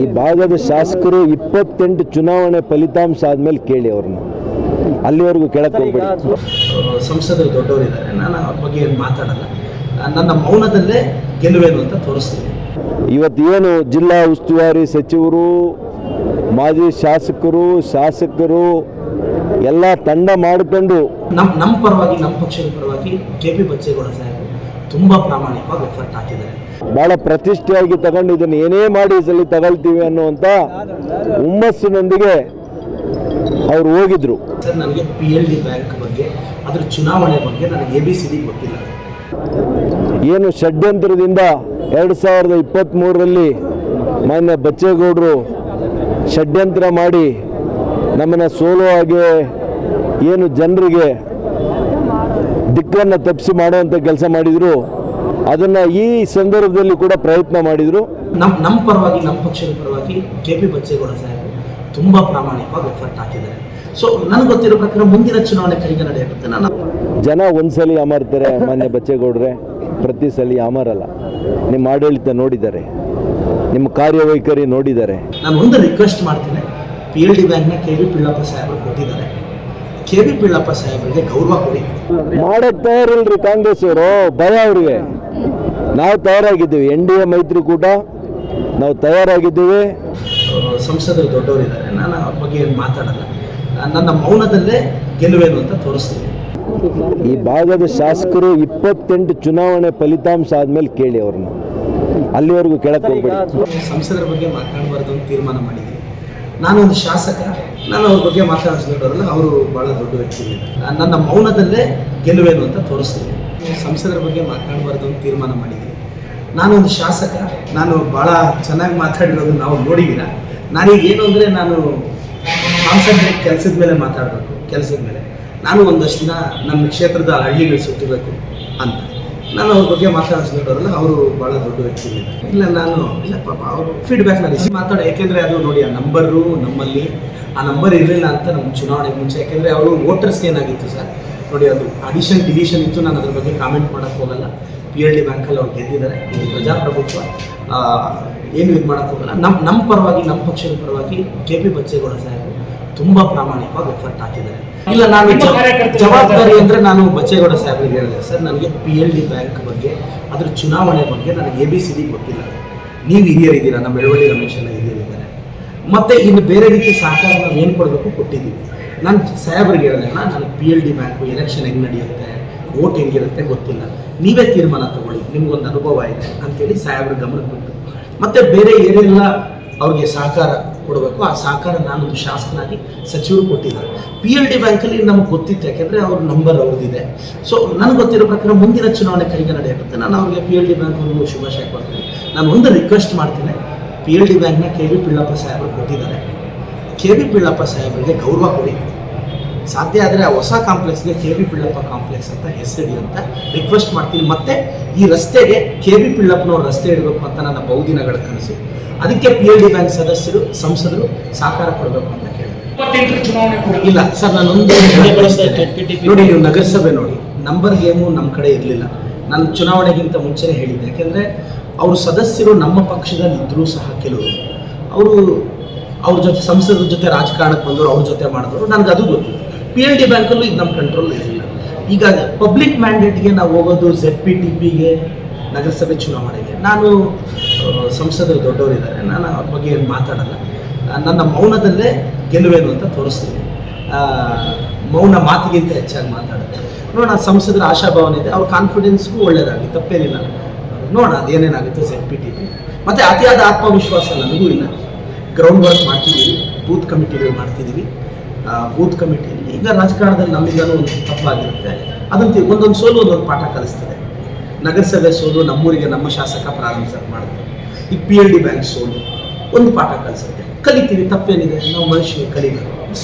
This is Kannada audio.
ಈ ಭಾಗದ ಶಾಸಕರು ಇಪ್ಪತ್ತೆಂಟು ಚುನಾವಣೆ ಫಲಿತಾಂಶ ಆದ್ಮೇಲೆ ಕೇಳಿ ಅವ್ರನ್ನ. ಅಲ್ಲಿವರೆಗೂ ಕೆಳಕ್ಕೆ ಹೋಗ್ಬೇಡಿ. ಸಂಸದರು ದೊಡ್ಡವರಿದ್ದಾರೆ. ನಾನು ಆ ಬಗ್ಗೆ ಏನು ಮಾತಾಡಲ್ಲ. ನನ್ನ ಮೌನದಲ್ಲೇ ಗೆಲುವೇನು ಅಂತ ತೋರಿಸ್ತೀನಿ. ಇವತ್ತು ಏನು ಜಿಲ್ಲಾ ಉಸ್ತುವಾರಿ ಸಚಿವರು ಮಾಜಿ ಶಾಸಕರು ಶಾಸಕರು ಎಲ್ಲ ತಂಡ ಮಾಡಿಕೊಂಡು ನಮ್ಮ ನಮ್ಮ ಪರವಾಗಿ ನಮ್ಮ ಪಕ್ಷದ ಪರವಾಗಿ ಕೆ ಪಿ ಬಚ್ಚೇಗೌಡ ಸಾಹೇಬರು ತುಂಬ ಪ್ರಾಮಾಣಿಕವಾಗಿ ಎಫರ್ಟ್ ಹಾಕಿದ್ದಾರೆ. ಭಾಳ ಪ್ರತಿಷ್ಠೆಯಾಗಿ ತಗೊಂಡು ಇದನ್ನು ಏನೇ ಮಾಡಿ ಇದರಲ್ಲಿ ಸಲ ತಗೊಳ್ತೀವಿ ಅನ್ನುವಂಥ ಹುಮ್ಮಸ್ಸಿನೊಂದಿಗೆ ಅವ್ರು ಹೋಗಿದ್ರು. ಸರ್ ನನಗೆ ಪಿ ಎಲ್ ಡಿ ಬ್ಯಾಂಕ್ ಬಗ್ಗೆ ಅದ್ರ ಚುನಾವಣೆ ಬಗ್ಗೆ ನನಗೆ ಎ ಬಿ ಸಿ ಡಿ ಗೊತ್ತಿಲ್ಲ. ಏನು ಷಡ್ಯಂತ್ರದಿಂದ ಎರಡು ಸಾವಿರದ ಇಪ್ಪತ್ತ್ಮೂರರಲ್ಲಿ ಮಾನ್ಯ ಬಚ್ಚೇಗೌಡರು ಷಡ್ಯಂತ್ರ ಮಾಡಿ ನಮ್ಮನ್ನು ಸೋಲೋ ಹಾಗೆ ಏನು ಜನರಿಗೆ ದಿಕ್ಕನ್ನು ತಪ್ಪಿಸಿ ಮಾಡುವಂಥ ಕೆಲಸ ಮಾಡಿದರು. ಅದನ್ನು ಈ ಸಂದರ್ಭದಲ್ಲಿ ಕೂಡ ಪ್ರಯತ್ನ ಮಾಡಿದರು. ನಮ್ಮ ನಮ್ಮ ಪರವಾಗಿ ನಮ್ಮ ಪಕ್ಷದ ಪರವಾಗಿ ಕೆ ಪಿ ಬಚ್ಚೇಗೌಡ ಸಾಹೇಬರು ತುಂಬ ಪ್ರಾಮಾಣಿಕವಾಗಿ ಎಫರ್ಟ್ ಹಾಕಿದ್ದಾರೆ. ಸೊ ನನಗೆ ಗೊತ್ತಿರೋ ಪ್ರಕಾರ ಮುಂದಿನ ಚುನಾವಣೆ ಕೈಗೆ ನಡೆಯುತ್ತೆ. ನಾನು ಜನ ಒಂದ್ಸಲಿ ಅಮರ್ತಾರೆ ಮಾನ್ಯ ಬಚ್ಚೇಗೌಡ್ರೆ ಪ್ರತಿ ಸಲ ಅಮರಲ್ಲ. ನಿಮ್ಮ ಆಡಳಿತ ನೋಡಿದ್ದಾರೆ. ನಿಮ್ಮ ಕಾರ್ಯವೈಖರಿ ನೋಡಿದ್ದಾರೆ. ನಾನು ಒಂದು ರಿಕ್ವೆಸ್ಟ್ ಮಾಡ್ತೇನೆ. ಪಿ ಎಲ್ ಡಿ ಬ್ಯಾಂಕ್ನ ಕೆ ವಿ ಪಿಳ್ಳಪ್ಪ ಸಾಹೇಬರು ಕೊಟ್ಟಿದ್ದಾರೆ. ಕೆ ವಿ ಪಿಳ್ಳಪ್ಪ ಸಾಹೇಬರಿಗೆ ಗೌರವ ಕೊಡಿ. ಮಾಡಕ್ ತಯಾರಿಲ್ರಿ ಕಾಂಗ್ರೆಸ್ ಅವರು ಭಯ ಅವ್ರಿಗೆ. ನಾವು ತಯಾರಾಗಿದ್ದೀವಿ ಎನ್ ಡಿ ಎ ಮೈತ್ರಿಕೂಟ ನಾವು ತಯಾರಾಗಿದ್ದೀವಿ. ಸಂಸದರು ದೊಡ್ಡವರಿದ್ದಾರೆ. ನಾನು ಅವ್ರ ಬಗ್ಗೆ ಏನು ಮಾತಾಡಲ್ಲ. ನನ್ನ ಮೌನದಲ್ಲೇ ಗೆಲುವೇನು ಅಂತ ತೋರಿಸ್ತೀನಿ. ಈ ಭಾಗದ ಶಾಸಕರು ಇಪ್ಪತ್ತೆಂಟು ಚುನಾವಣೆ ಫಲಿತಾಂಶ ಆದ್ಮೇಲೆ ಕೇಳಿ ಅವ್ರನ್ನ. ಅಲ್ಲಿವರೆಗೂ ಕೇಳಕ್ಕೆ ಹೋಗ್ಬೇಡಿ. ಸಂಸದರ ಬಗ್ಗೆ ಮಾತಾಡಬಾರ್ದು ಅಂತ ತೀರ್ಮಾನ ಮಾಡಿದ್ದೀನಿ. ನಾನು ಒಂದು ಶಾಸಕ, ನಾನು ಅವ್ರ ಬಗ್ಗೆ ಮಾತಾಡಿಸ್ಕೊಂಡವ್ರಲ್ಲ ಅವರು ಭಾಳ ದೊಡ್ಡ ವ್ಯಕ್ತಿ ನನ್ನ ಮೌನದಲ್ಲೇ ಗೆಲುವೇನು ಅಂತ ತೋರಿಸ್ತೀನಿ. ಸಂಸದರ ಬಗ್ಗೆ ಮಾತಾಡಬಾರ್ದು ಅಂತ ತೀರ್ಮಾನ ಮಾಡಿದ್ದೀನಿ. ನಾನೊಂದು ಶಾಸಕ, ನಾನು ಭಾಳ ಚೆನ್ನಾಗಿ ಮಾತಾಡಿರೋದು ನಾವು ನೋಡಿದ್ದೀರ? ನಾನೀಗ ಏನು ಅಂದರೆ ನಾನು ಕಾನ್ಸಂಟ್ರೇಟ್ ಕೆಲಸದ ಮೇಲೆ ಮಾತಾಡಬೇಕು, ಕೆಲಸದ ಮೇಲೆ. ನಾನು ಒಂದಷ್ಟು ದಿನ ನಮ್ಮ ಕ್ಷೇತ್ರದ ಹಳ್ಳಿಗಳು ಸುತ್ತಬೇಕು ಅಂತ. ನಾನು ಅವ್ರ ಬಗ್ಗೆ ಮಾತಾಡಿಸ್ಬಿಟ್ಟವ್ರಲ್ಲ, ಅವರು ಭಾಳ ದೊಡ್ಡ ವ್ಯಕ್ತಿ ಇಲ್ಲ, ನಾನು, ಇಲ್ಲ, ಪಾಪ, ಅವರು ಫೀಡ್ಬ್ಯಾಕ್ ರಿಸೀವ್ ಮಾತಾಡೋ, ಯಾಕೆಂದರೆ ಅದು ನೋಡಿ, ಆ ನಂಬರು ನಮ್ಮಲ್ಲಿ, ಆ ನಂಬರ್ ಇರಲಿಲ್ಲ ಅಂತ ನಮ್ಮ ಚುನಾವಣೆಗೆ ಮುಂಚೆ. ಯಾಕೆಂದರೆ ಅವರು ವೋಟರ್ಸ್ ಏನಾಗಿತ್ತು ಸರ್? ನೋಡಿ, ಅದು ಅಡಿಷನ್ ಡಿಲಿಷನ್ ಇತ್ತು. ನಾನು ಅದ್ರ ಬಗ್ಗೆ ಕಾಮೆಂಟ್ ಮಾಡೋಕ್ಕೆ ಹೋಗಲ್ಲ. ಪಿ ಎಲ್ ಡಿ ಬ್ಯಾಂಕಲ್ಲಿ ಅವ್ರು ಗೆದ್ದಿದ್ದಾರೆ. ಇದು ಪ್ರಜಾಪ್ರಭುತ್ವ. ಏನು ಇದು ಮಾಡೋಕ್ಕೆ ಹೋಗಲ್ಲ. ನಮ್ಮ ನಮ್ಮ ಪರವಾಗಿ ನಮ್ಮ ಪಕ್ಷದ ಪರವಾಗಿ ಕೆ ಪಿ ಬಚ್ಚೇಗೌಡ ಸಾಹೇಬರು ತುಂಬ ಪ್ರಾಮಾಣಿಕವಾಗಿ ಎಫರ್ಟ್ ಹಾಕಿದ್ದಾರೆ. ಇಲ್ಲ ನಾನು ಜವ- ಜವಾಬ್ದಾರಿ ಅಂದ್ರೆ ನಾನು ಬಚ್ಚೇಗೌಡ ಸಾಹೇಬರಿಗೆ ಹೇಳಿದೆ. ಸರ್ ನನಗೆ ಪಿ ಎಲ್ ಡಿ ಬ್ಯಾಂಕ್ ಬಗ್ಗೆ ಅದ್ರ ಚುನಾವಣೆ ಬಗ್ಗೆ ನನಗೆ ಎ ಬಿ ಸಿ ಡಿ ಗೊತ್ತಿಲ್ಲ. ನೀವು ಹಿರಿಯರಿದ್ದೀರಾ? ನಮ್ಮ ಬೆಳವಳ್ಳಿ ರಮೇಶ್ ಎಲ್ಲ ಹಿರಿಯರಿದ್ದಾರೆ. ಮತ್ತೆ ಇನ್ನು ಬೇರೆ ರೀತಿ ಸಹಕಾರ ನಾವು ಏನು ಕೊಡಬೇಕು? ಕೊಟ್ಟಿದ್ದೀವಿ. ನಾನು ಸಾಹೇಬ್ರಿಗೆ ಹೇಳಿದೆ ಅಣ್ಣ ನನಗೆ P L D bank election ಹೆಂಗೆ ನಡೆಯುತ್ತೆ? ವೋಟ್ ಹೆಂಗಿರುತ್ತೆ ಗೊತ್ತಿಲ್ಲ. ನೀವೇ ತೀರ್ಮಾನ ತಗೊಳ್ಳಿ. ನಿಮ್ಗೊಂದು ಅನುಭವ ಇದೆ ಅಂತೇಳಿ ಸಾಹೇಬ್ರ ಗಮನಕ್ಕೆ ಬಿಟ್ಟು ಮತ್ತೆ ಬೇರೆ ಏನೆಲ್ಲ ಅವ್ರಿಗೆ ಸಹಕಾರ ಕೊಡಬೇಕು. ಆ ಸಹಕಾರ ನಾನೊಂದು ಶಾಸಕನಾಗಿ ಸಚಿವರು ಕೊಟ್ಟಿದ್ದಾರೆ. ಪಿ ಎಲ್ ಡಿ ಬ್ಯಾಂಕಲ್ಲಿ ನಮ್ಗೆ ಗೊತ್ತಿತ್ತು, ಯಾಕೆಂದರೆ ಅವ್ರ ನಂಬರ್ ಅವ್ರದ್ದಿದೆ. ಸೊ ನನಗೆ ಗೊತ್ತಿರೋ ಪ್ರಕಾರ ಮುಂದಿನ ಚುನಾವಣೆ ಕೈಗೆ ನಡೆಯುತ್ತೆ. ನಾನು ಅವ್ರಿಗೆ ಪಿ ಎಲ್ ಡಿ ಬ್ಯಾಂಕ್ ಅವ್ರಿಗೂ ಶುಭಾಶಯ ಕೊಡ್ತೀನಿ ನಾನು ಒಂದು ರಿಕ್ವೆಸ್ಟ್ ಮಾಡ್ತೀನಿ. ಪಿ ಎಲ್ ಡಿ ಬ್ಯಾಂಕ್ನ ಕೆ ವಿ ಪಿಳ್ಳಪ್ಪ ಸಾಹೇಬರು ಕೊಟ್ಟಿದ್ದಾರೆ. ಕೆ ವಿ ಪಿಳ್ಳಪ್ಪ ಸಾಹೇಬರಿಗೆ ಗೌರವ ಕೊಡಿ. ಸಾಧ್ಯ ಆದರೆ ಆ ಹೊಸ ಕಾಂಪ್ಲೆಕ್ಸ್ಗೆ ಕೆ ವಿ ಪಿಳ್ಳಪ್ಪ ಕಾಂಪ್ಲೆಕ್ಸ್ ಅಂತ ಹೆಸರಿಡಿ ಅಂತ ರಿಕ್ವೆಸ್ಟ್ ಮಾಡ್ತೀನಿ. ಮತ್ತೆ ಈ ರಸ್ತೆಗೆ ಕೆ ವಿ ಪಿಳ್ಳಪ್ಪನವ್ರ ರಸ್ತೆ ಇಡಬೇಕು ಅಂತ ನನ್ನ ಬಹುದಿನಗಳ ಕನಸು. ಅದಕ್ಕೆ ಪಿ ಎಲ್ ಡಿ ಬ್ಯಾಂಕ್ ಸದಸ್ಯರು ಸಂಸದರು ಸಹಕಾರ ಕೊಡಬೇಕು ಅಂತ ಕೇಳಿದ್ರು. ಇಲ್ಲ ಸರ್ ನಾನೊಂದು. ನೋಡಿ ನೀವು ನಗರಸಭೆ ನೋಡಿ. ನಂಬರ್ ಗೇಮು ನಮ್ಮ ಕಡೆ ಇರಲಿಲ್ಲ. ನಾನು ಚುನಾವಣೆಗಿಂತ ಮುಂಚೆನೇ ಹೇಳಿದ್ದೆ. ಯಾಕೆಂದರೆ ಅವರು ಸದಸ್ಯರು ನಮ್ಮ ಪಕ್ಷದಲ್ಲಿ ಇದ್ದರೂ ಸಹ ಕೆಲವರು. ಅವರು ಅವ್ರ ಜೊತೆ ಸಂಸದರ ಜೊತೆ ರಾಜಕಾರಣಕ್ಕೆ ಬಂದರು ಅವ್ರ ಜೊತೆ ಮಾಡಿದ್ರು ನನಗೆ ಅದು ಗೊತ್ತು ಪಿ ಎಲ್ ಡಿ ಬ್ಯಾಂಕಲ್ಲೂ ಇದು ನಮ್ಮ ಕಂಟ್ರೋಲ್ ಇರಲಿಲ್ಲ ಈಗ ಪಬ್ಲಿಕ್ ಮ್ಯಾಂಡೇಟ್ಗೆ ನಾವು ಹೋಗೋದು ಝೆಡ್ ಪಿ ಟಿ ಪಿಗೆ ನಗರಸಭೆ ಚುನಾವಣೆಗೆ ನಾನು ಸಂಸದರು ದೊಡ್ಡವರಿದ್ದಾರೆ. ನಾನು ಅವ್ರ ಬಗ್ಗೆ ಏನು ಮಾತಾಡಲ್ಲ. ನನ್ನ ಮೌನದಲ್ಲೇ ಗೆಲುವೇನು ಅಂತ ತೋರಿಸ್ತೀನಿ. ಮೌನ ಮಾತಿಗಿಂತ ಹೆಚ್ಚಾಗಿ ಮಾತಾಡುತ್ತೆ. ನೋಡೋಣ, ಸಂಸದರ ಆಶಾಭಾವನೆ ಇದೆ. ಅವ್ರ ಕಾನ್ಫಿಡೆನ್ಸ್ಗೂ ಒಳ್ಳೇದಾಗಲಿ. ತಪ್ಪೇನಿಲ್ಲ. ನೋಡೋಣ, ಅದೇನೇನಾಗುತ್ತೆ ಸೆಟ್ ಪಿ ಟಿ ಮತ್ತು ಅತಿಯಾದ ಆತ್ಮವಿಶ್ವಾಸ ನನಗೂ ಇಲ್ಲ. ಗ್ರೌಂಡ್ ವರ್ಕ್ ಮಾಡ್ತಿದ್ದೀವಿ. ಬೂತ್ ಕಮಿಟಿಗಳು ಮಾಡ್ತಿದ್ದೀವಿ. ಬೂತ್ ಕಮಿಟಿಯಲ್ಲಿ ಈಗ ರಾಜಕಾರಣದಲ್ಲಿ ನಮಗೇನು ಒಂದು ತಪ್ಪಾಗಿರುತ್ತೆ. ಅದಂತ ಒಂದೊಂದು ಸೋಲು ಒಂದೊಂದು ಪಾಠ ಕಲಿಸ್ತದೆ. ನಗರಸಭೆ ಸೋಲು ನಮ್ಮೂರಿಗೆ ನಮ್ಮ ಶಾಸಕ ಪ್ರಾರಂಭಿಸಕ್ಕೆ ಮಾಡುತ್ತೆ ಈ ಪಿ ಎಲ್ ಡಿ ಬ್ಯಾಂಕ್ ಸೋಲು ಒಂದು ಪಾಠ ಕಲಿಸುತ್ತೆ. ಕಲಿತೀವಿ, ತಪ್ಪೇನಿದೆ ನಾವು ಮನುಷ್ಯ ಕಲಿಬೇಕು.